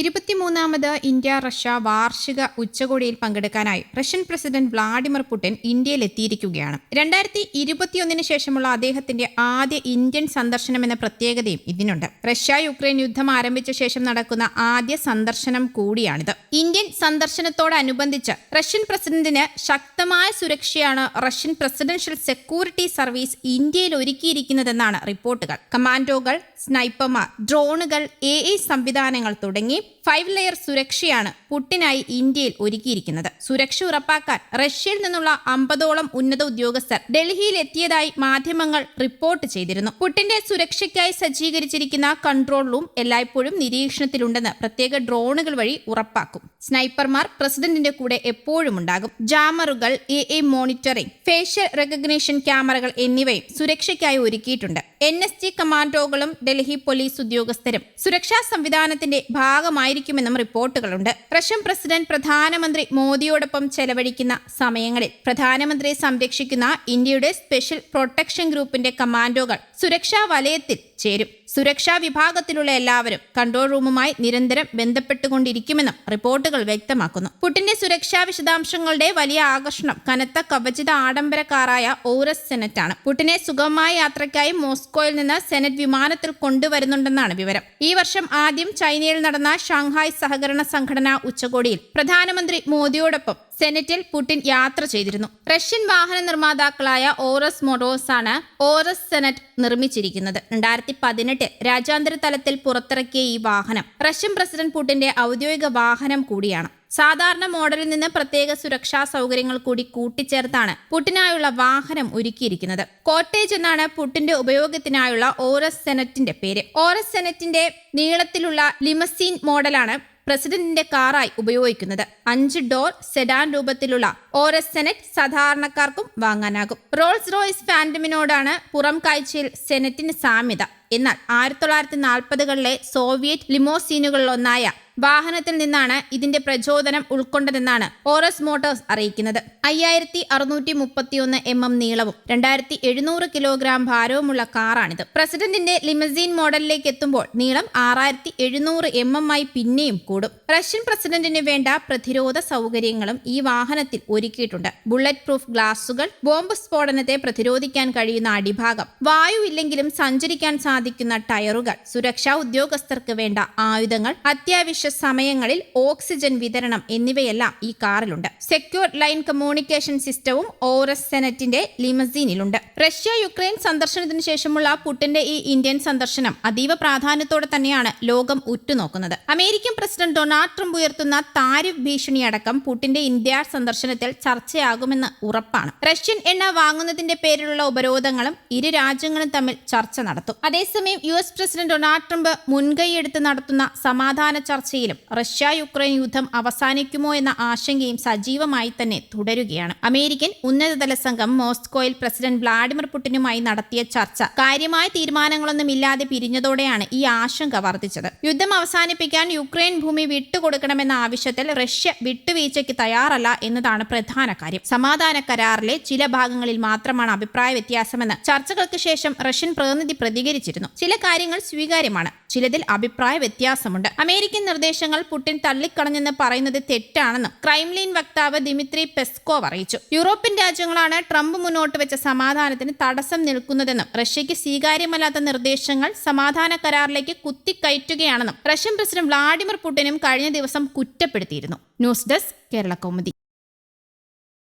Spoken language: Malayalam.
ഇരുപത്തിമൂന്നാമത് ഇന്ത്യ റഷ്യ വാർഷിക ഉച്ചകോടിയിൽ പങ്കെടുക്കാനായി റഷ്യൻ പ്രസിഡന്റ് വ്ളാഡിമിർ പുടിൻ ഇന്ത്യയിൽ എത്തിയിരിക്കുകയാണ് രണ്ടായിരത്തി ഇരുപത്തിയൊന്നിന് ശേഷമുള്ള അദ്ദേഹത്തിന്റെ ആദ്യ ഇന്ത്യൻ സന്ദർശനം എന്ന പ്രത്യേകതയും ഇതിനുണ്ട്. റഷ്യ യുക്രൈൻ യുദ്ധം ആരംഭിച്ച ശേഷം നടക്കുന്ന ആദ്യ സന്ദർശനം കൂടിയാണിത്. ഇന്ത്യൻ സന്ദർശനത്തോടനുബന്ധിച്ച് റഷ്യൻ പ്രസിഡന്റിന് ശക്തമായ സുരക്ഷയാണ് റഷ്യൻ പ്രസിഡൻഷ്യൽ സെക്യൂരിറ്റി സർവീസ് ഇന്ത്യയിൽ ഒരുക്കിയിരിക്കുന്നതെന്നാണ് റിപ്പോർട്ടുകൾ. കമാൻഡോകൾ സ്നൈപ്പർമാർ ഡ്രോണുകൾ എ സംവിധാനങ്ങൾ തുടങ്ങി keep ഫൈവ് ലെയർ സുരക്ഷയാണ് പുട്ടിനായി ഇന്ത്യയിൽ ഒരുക്കിയിരിക്കുന്നത്. സുരക്ഷ ഉറപ്പാക്കാൻ റഷ്യയിൽ നിന്നുള്ള അമ്പതോളം ഉന്നത ഉദ്യോഗസ്ഥർ ഡൽഹിയിൽ എത്തിയതായി മാധ്യമങ്ങൾ റിപ്പോർട്ട് ചെയ്തിരുന്നു. പുട്ടിന്റെ സുരക്ഷയ്ക്കായി സജ്ജീകരിച്ചിരിക്കുന്ന കൺട്രോൾ റൂം എല്ലായ്പ്പോഴും നിരീക്ഷണത്തിലുണ്ടെന്ന് പ്രത്യേക ഡ്രോണുകൾ വഴി ഉറപ്പാക്കും. സ്നൈപ്പർമാർ പ്രസിഡന്റിന്റെ കൂടെ എപ്പോഴും ഉണ്ടാകും. ജാമറുകൾ എ എ മോണിറ്ററിംഗ് ഫേഷ്യൽ റെക്കഗ്നേഷൻ ക്യാമറകൾ എന്നിവയും സുരക്ഷയ്ക്കായി ഒരുക്കിയിട്ടുണ്ട്. എൻ എസ് ജി കമാൻഡോകളും ഡൽഹി പോലീസ് ഉദ്യോഗസ്ഥരും സുരക്ഷാ സംവിധാനത്തിന്റെ ഭാഗമായിരിക്കുമെന്നും റിപ്പോർട്ടുകളുണ്ട്. റഷ്യൻ പ്രസിഡന്റ് പ്രധാനമന്ത്രി മോദിയോടൊപ്പം ചെലവഴിക്കുന്ന സമയങ്ങളിൽ പ്രധാനമന്ത്രിയെ സംരക്ഷിക്കുന്ന ഇന്ത്യയുടെ സ്പെഷ്യൽ പ്രൊട്ടക്ഷൻ ഗ്രൂപ്പിന്റെ കമാൻഡോകൾ സുരക്ഷാ വലയത്തിൽ ചേരും. സുരക്ഷാ വിഭാഗത്തിലുള്ള എല്ലാവരും കൺട്രോൾ റൂമുമായി നിരന്തരം ബന്ധപ്പെട്ടുകൊണ്ടിരിക്കുമെന്നും റിപ്പോർട്ടുകൾ വ്യക്തമാക്കുന്നു. പുട്ടിന്റെ സുരക്ഷാ വിശദാംശങ്ങളുടെ വലിയ ആകർഷണം കനത്ത കവചിത ആഡംബര കാറായ ഓറസ് സെനറ്റ് ആണ് പുട്ടിനെ സുഗമമായ യാത്രയ്ക്കായി മോസ്കോയിൽ നിന്ന് സെനറ്റ് വിമാനത്തിൽ കൊണ്ടുവരുന്നുണ്ടെന്നാണ് വിവരം. ഈ വർഷം ആദ്യം ചൈനയിൽ നടന്ന ഷാങ്ഹായ് സഹകരണ സംഘടനാ ഉച്ചകോടിയിൽ പ്രധാനമന്ത്രി മോദിയോടൊപ്പം സെനറ്റിൽ പുടിൻ യാത്ര ചെയ്തിരുന്നു. റഷ്യൻ വാഹന നിർമ്മാതാക്കളായ ഓറസ് മൊഡോസ് ആണ് ഓറസ് സെനറ്റ് നിർമ്മിച്ചിരിക്കുന്നത്. രണ്ടായിരത്തി പതിനെട്ട് രാജ്യാന്തര തലത്തിൽ പുറത്തിറക്കിയ ഈ വാഹനം റഷ്യൻ പ്രസിഡന്റ് പുടിന്റെ ഔദ്യോഗിക വാഹനം കൂടിയാണ്. സാധാരണ മോഡലിൽ നിന്ന് പ്രത്യേക സുരക്ഷാ സൗകര്യങ്ങൾ കൂടി കൂട്ടിച്ചേർത്താണ് പുട്ടിനായുള്ള വാഹനം ഒരുക്കിയിരിക്കുന്നത്. കോട്ടേജ് എന്നാണ് പുട്ടിന്റെ ഉപയോഗത്തിനായുള്ള ഓറസ് സെനറ്റിന്റെ പേര്. ഓറസ് സെനറ്റിന്റെ നീളത്തിലുള്ള ലിമസീൻ മോഡലാണ് പ്രസിഡന്റിന്റെ കാറായി ഉപയോഗിക്കുന്നത്. അഞ്ച് ഡോർ സെഡാൻ രൂപത്തിലുള്ള ഓരസ് സെനറ്റ് സാധാരണക്കാർക്കും വാങ്ങാനാകും. റോൾസ് റോയ്സ് ഫാൻഡമിനോടാണ് പുറം കാഴ്ചയിൽ സെനറ്റിന് സാമ്യത. എന്നാൽ ആയിരത്തി തൊള്ളായിരത്തി നാൽപ്പതുകളിലെ സോവിയറ്റ് ലിമോസീനുകളിലൊന്നായ വാഹനത്തിൽ നിന്നാണ് ഇതിന്റെ പ്രചോദനം ഉൾക്കൊണ്ടതെന്നാണ് ഓറസ് മോട്ടോഴ്സ് അറിയിക്കുന്നത്. അയ്യായിരത്തി അറുന്നൂറ്റി മുപ്പത്തിയൊന്ന് എം എം നീളവും രണ്ടായിരത്തി എഴുന്നൂറ് കിലോഗ്രാം ഭാരവുമുള്ള കാറാണിത്. പ്രസിഡന്റിന്റെ ലിമസീൻ മോഡലിലേക്ക് എത്തുമ്പോൾ നീളം ആറായിരത്തി എഴുന്നൂറ് എം എം ആയി പിന്നെയും കൂടും. റഷ്യൻ പ്രസിഡന്റിന് വേണ്ട പ്രതിരോധ സൗകര്യങ്ങളും ഈ വാഹനത്തിൽ ഒരുക്കിയിട്ടുണ്ട്. ബുള്ളറ്റ് പ്രൂഫ് ഗ്ലാസുകൾ ബോംബ് സ്ഫോടനത്തെ പ്രതിരോധിക്കാൻ കഴിയുന്ന അടിഭാഗം വായു ഇല്ലെങ്കിലും സഞ്ചരിക്കാൻ സാധിക്കുന്ന ടയറുകൾ സുരക്ഷാ ഉദ്യോഗസ്ഥർക്ക് വേണ്ട ആയുധങ്ങൾ അത്യാവശ്യ സമയങ്ങളിൽ ഓക്സിജൻ വിതരണം എന്നിവയെല്ലാം ഈ കാറിലുണ്ട്. സെക്യൂർ ലൈൻ കമ്മ്യൂണിക്കേഷൻ സിസ്റ്റവും ഓറസ് സെനറ്റിന്റെ ലിമസീനിലുണ്ട്. റഷ്യ യുക്രൈൻ സന്ദർശനത്തിന് ശേഷമുള്ള പുട്ടിന്റെ ഈ ഇന്ത്യൻ സന്ദർശനം അതീവ പ്രാധാന്യത്തോടെ തന്നെയാണ് ലോകം ഉറ്റുനോക്കുന്നത്. അമേരിക്കൻ പ്രസിഡന്റ് ഡൊണാൾഡ് ട്രംപ് ഉയർത്തുന്ന താരിഫ് ഭീഷണിയടക്കം പുട്ടിന്റെ ഇന്ത്യ സന്ദർശനത്തിൽ ചർച്ചയാകുമെന്ന് ഉറപ്പാണ്. റഷ്യൻ എണ്ണ വാങ്ങുന്നതിന്റെ പേരിലുള്ള ഉപരോധങ്ങളും ഇരു രാജ്യങ്ങളും തമ്മിൽ ചർച്ച നടത്തും. അതേസമയം U S president Donald Trump മുൻകൈയെടുത്ത് നടത്തുന്ന സമാധാന ചർച്ചയിലും റഷ്യ യുക്രൈൻ യുദ്ധം അവസാനിക്കുമോ എന്ന ആശങ്കയും സജീവമായി തന്നെ തുടരുകയാണ്. അമേരിക്കൻ ഉന്നതതല സംഘം മോസ്കോയിൽ പ്രസിഡന്റ് വ്ളാഡിമിർ പുടിനുമായി നടത്തിയ ചർച്ച കാര്യമായ തീരുമാനങ്ങളൊന്നും ഇല്ലാതെ പിരിഞ്ഞതോടെയാണ് ഈ ആശങ്ക വർദ്ധിച്ചത്. യുദ്ധം അവസാനിപ്പിക്കാൻ യുക്രൈൻ ഭൂമി വിട്ടുകൊടുക്കണമെന്ന ആവശ്യത്തിൽ റഷ്യ വിട്ടുവീഴ്ചയ്ക്ക് തയ്യാറല്ല എന്നതാണ് പ്രധാന കാര്യം. സമാധാന കരാറിലെ ചില ഭാഗങ്ങളിൽ മാത്രമാണ് അഭിപ്രായ വ്യത്യാസമെന്ന് ചർച്ചകൾക്ക് ശേഷം റഷ്യൻ പ്രതിനിധി പ്രതികരിച്ചിരുന്നു. ചില കാര്യങ്ങൾ സ്വീകാര്യമാണ്. ചിലതിൽ അഭിപ്രായ വ്യത്യാസമുണ്ട്. അമേരിക്കൻ നിർദ്ദേശങ്ങൾ പുടിൻ തള്ളിക്കളഞ്ഞെന്ന് പറയുന്നത് തെറ്റാണെന്നും ക്രൈംലീൻ വക്താവ് ദിമിത്രി പെസ്കോവ് അറിയിച്ചു. യൂറോപ്യൻ രാജ്യങ്ങളാണ് ട്രംപ് മുന്നോട്ട് വെച്ച സമാധാനത്തിന് തടസ്സം നിൽക്കുന്നതെന്നും റഷ്യയ്ക്ക് സ്വീകാര്യമല്ലാത്ത നിർദ്ദേശങ്ങൾ സമാധാന കരാറിലേക്ക് കുത്തിക്കയറ്റുകയാണെന്നും റഷ്യൻ പ്രസിഡന്റ് വ്ളാഡിമിർ പുടിനും കഴിഞ്ഞ ദിവസം കുറ്റപ്പെടുത്തിയിരുന്നു. News desk Kerala Kaumudi.